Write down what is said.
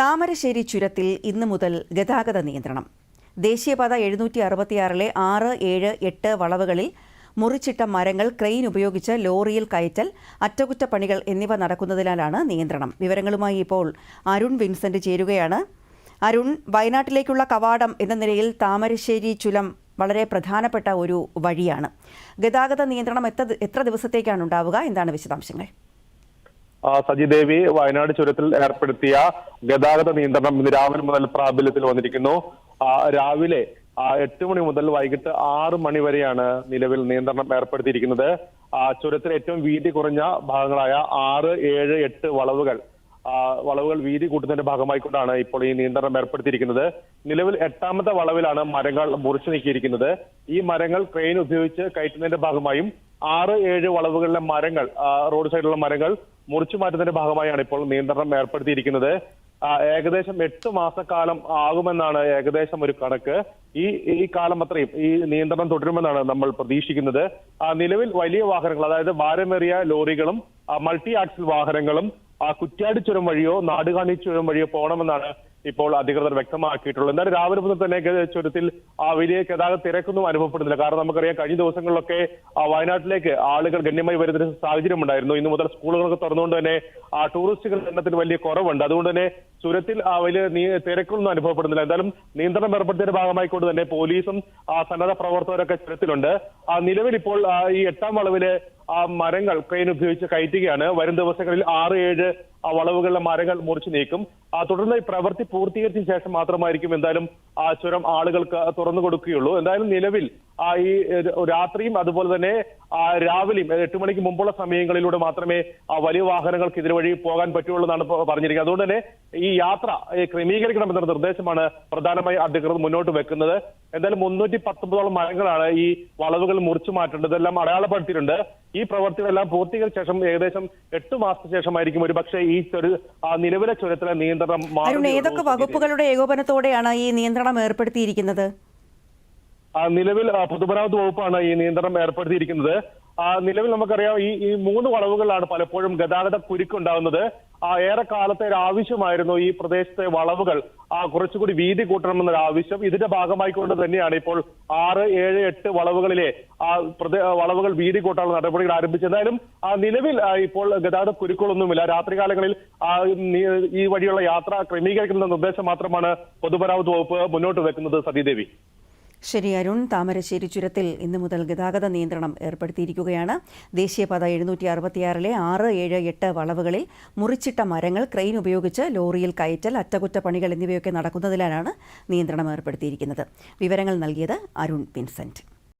താമരശ്ശേരി ചുരത്തിൽ ഇന്നു മുതൽ ഗതാഗത നിയന്ത്രണം. ദേശീയപാത എഴുന്നൂറ്റി അറുപത്തിയാറിലെ ആറ് ഏഴ് എട്ട് വളവുകളിൽ മുറിച്ചിട്ട മരങ്ങൾ ക്രെയിൻ ഉപയോഗിച്ച് ലോറിയിൽ കയറ്റൽ അറ്റകുറ്റപ്പണികൾ എന്നിവ നടക്കുന്നതിനാലാണ് നിയന്ത്രണം. വിവരങ്ങളുമായി ഇപ്പോൾ അരുൺ വിൻസെന്റ് ചേരുകയാണ്. അരുൺ വയനാട്ടിലേക്കുള്ള കവാടം എന്ന നിലയിൽ താമരശ്ശേരി ചുരം വളരെ പ്രധാനപ്പെട്ട ഒരു വഴിയാണ്. ഗതാഗത നിയന്ത്രണം എത്ര എത്ര ദിവസത്തേക്കാണ് ഉണ്ടാവുക? എന്താണ് വിശദാംശങ്ങൾ? ആ, സജിദേവി വയനാട് ചുരത്തിൽ ഏർപ്പെടുത്തിയ ഗതാഗത നിയന്ത്രണം ഇന്ന് രാവിലെ മുതൽ പ്രാബല്യത്തിൽ വന്നിരിക്കുന്നു. രാവിലെ എട്ട് മണി മുതൽ വൈകിട്ട് ആറ് മണി വരെയാണ് നിലവിൽ നിയന്ത്രണം ഏർപ്പെടുത്തിയിരിക്കുന്നത്. ചുരത്തിൽ ഏറ്റവും വീതി കുറഞ്ഞ ഭാഗങ്ങളായ ആറ് ഏഴ് എട്ട് വളവുകൾ വളവുകൾ വീതി കൂട്ടുന്നതിന്റെ ഭാഗമായിക്കൊണ്ടാണ് ഇപ്പോൾ ഈ നിയന്ത്രണം ഏർപ്പെടുത്തിയിരിക്കുന്നത്. നിലവിൽ എട്ടാമത്തെ വളവിലാണ് മരങ്ങൾ മുറിച്ചു നീക്കിയിരിക്കുന്നത്. ഈ മരങ്ങൾ ക്രെയിൻ ഉപയോഗിച്ച് കയറ്റുന്നതിന്റെ ഭാഗമായും ആറ് ഏഴ് വളവുകളിലെ മരങ്ങൾ റോഡ് സൈഡിലുള്ള മരങ്ങൾ മുറിച്ചു മാറ്റുന്നതിന്റെ ഭാഗമായാണ് ഇപ്പോൾ നിയന്ത്രണം ഏർപ്പെടുത്തിയിരിക്കുന്നത്. ഏകദേശം എട്ട് മാസക്കാലം ആകുമെന്നാണ് ഏകദേശം ഒരു കണക്ക്. ഈ ഈ കാലം അത്രയും ഈ നിയന്ത്രണം തുടരുമെന്നാണ് നമ്മൾ പ്രതീക്ഷിക്കുന്നത്. നിലവിൽ വലിയ വാഹനങ്ങൾ അതായത് ഭാരമേറിയ ലോറികളും മൾട്ടി ആക്സിൽ വാഹനങ്ങളും കുറ്റ്യാടി ചുരം വഴിയോ നാടുകാണി ചുരം വഴിയോ പോകണമെന്നാണ് ഇപ്പോൾ അധികൃതർ വ്യക്തമാക്കിയിട്ടുള്ളത്. എന്നാലും രാവിലെ മുതൽ തന്നെ ചുരത്തിൽ ആ വലിയ ഗതാഗത തിരക്കൊന്നും അനുഭവപ്പെടുന്നില്ല. കാരണം നമുക്കറിയാം കഴിഞ്ഞ ദിവസങ്ങളിലൊക്കെ ആ വയനാട്ടിലേക്ക് ആളുകൾ ഗണ്യമായി വരുന്ന സാഹചര്യം ഉണ്ടായിരുന്നു. ഇന്ന് മുതൽ സ്കൂളുകളൊക്കെ തുറന്നുകൊണ്ട് തന്നെ ആ ടൂറിസ്റ്റുകളുടെ എണ്ണത്തിൽ വലിയ കുറവുണ്ട്. അതുകൊണ്ട് തന്നെ ചുരത്തിൽ ആ വലിയ തിരക്കൊന്നും അനുഭവപ്പെടുന്നില്ല. എന്തായാലും നിയന്ത്രണം ഏർപ്പെടുത്തിയതിന്റെ ഭാഗമായിക്കൊണ്ട് തന്നെ പോലീസും ആ സന്നദ്ധ പ്രവർത്തകരൊക്കെ ചുരത്തിലുണ്ട്. ആ നിലവിൽ ഇപ്പോൾ ഈ എട്ടാം വളവിൽ ആ മരങ്ങൾ ക്രെയിൻ ഉപയോഗിച്ച് കയറ്റുകയാണ്. വരും ദിവസങ്ങളിൽ ആറ് ഏഴ് ആ വളവുകളിലെ മരങ്ങൾ മുറിച്ചു നീക്കും. തുടർന്ന് ഈ പ്രവൃത്തി പൂർത്തീകരിച്ച ശേഷം മാത്രമായിരിക്കും എന്തായാലും ആ ചുരം ആളുകൾക്ക് തുറന്നു കൊടുക്കുകയുള്ളൂ. എന്തായാലും നിലവിൽ ഈ രാത്രിയും അതുപോലെ തന്നെ രാവിലെയും എട്ട് മണിക്ക് മുമ്പുള്ള സമയങ്ങളിലൂടെ മാത്രമേ ആ വലിയ വാഹനങ്ങൾക്ക് ഇതിനുവഴി പോകാൻ പറ്റുള്ളൂ എന്നാണ് പറഞ്ഞിരിക്കുന്നത്. അതുകൊണ്ട് തന്നെ ഈ യാത്ര ക്രമീകരിക്കണമെന്ന നിർദ്ദേശമാണ് പ്രധാനമായി അധികൃതർ മുന്നോട്ട് വെക്കുന്നത്. എന്തായാലും മുന്നൂറ്റി പത്തൊമ്പതോളം മരങ്ങളാണ് ഈ വളവുകൾ മുറിച്ചു മാറ്റേണ്ടത്. ഇതെല്ലാം അടയാളപ്പെടുത്തിയിട്ടുണ്ട്. ഈ പ്രവർത്തികളെല്ലാം പൂർത്തീകരിച്ച ശേഷം ഏകദേശം എട്ട് മാസത്തിന് ശേഷമായിരിക്കും ഒരു പക്ഷേ ഈ ചുരു നിലവിലെ ചുരത്തിലെ നിയന്ത്രണം അരുൺ ഏതൊക്കെ വകുപ്പുകളുടെ ഏകോപനത്തോടെയാണ് ഈ നിയന്ത്രണം ഏർപ്പെടുത്തിയിരിക്കുന്നത്? നിലവിൽ പൊതുമരാമത്ത് വകുപ്പാണ് ഈ നിയന്ത്രണം ഏർപ്പെടുത്തിയിരിക്കുന്നത്. നിലവിൽ നമുക്കറിയാം ഈ ഈ മൂന്ന് വളവുകളിലാണ് പലപ്പോഴും ഗതാഗത കുരുക്കുണ്ടാകുന്നത് ആ ഏറെ കാലത്തെ ഒരു ആവശ്യമായിരുന്നു ഈ പ്രദേശത്തെ വളവുകൾ. ആ കുറച്ചുകൂടി വീതി കൂട്ടണമെന്നൊരു ആവശ്യം. ഇതിന്റെ ഭാഗമായിക്കൊണ്ട് തന്നെയാണ് ഇപ്പോൾ ആറ് ഏഴ് എട്ട് വളവുകളിലെ ആ വളവുകൾ വീതി കൂട്ടാനുള്ള നടപടികൾ ആരംഭിച്ചത്. എന്തായാലും ആ നിലവിൽ ഇപ്പോൾ ഗതാഗത കുരുക്കുകളൊന്നുമില്ല. രാത്രികാലങ്ങളിൽ ആ ഈ വഴിയുള്ള യാത്ര ക്രമീകരിക്കുന്ന നിർദ്ദേശം മാത്രമാണ് പൊതുമരാമത്ത് വകുപ്പ് മുന്നോട്ട് വെക്കുന്നത് സതീദേവി. ശരി അരുൺ. താമരശ്ശേരി ചുരത്തിൽ ഇന്നു മുതൽ ഗതാഗത നിയന്ത്രണം ഏർപ്പെടുത്തിയിരിക്കുകയാണ്. ദേശീയപാത എഴുന്നൂറ്റി അറുപത്തിയാറിലെ ആറ് ഏഴ് എട്ട് വളവുകളിൽ മുറിച്ചിട്ട മരങ്ങൾ ക്രെയിൻ ഉപയോഗിച്ച് ലോറിയിൽ കയറ്റൽ അറ്റകുറ്റപ്പണികൾ എന്നിവയൊക്കെ നടക്കുന്നതിനാലാണ് നിയന്ത്രണം ഏർപ്പെടുത്തിയിരിക്കുന്നത്. വിവരങ്ങൾ നൽകിയത് അരുൺ വിൻസെന്റ്.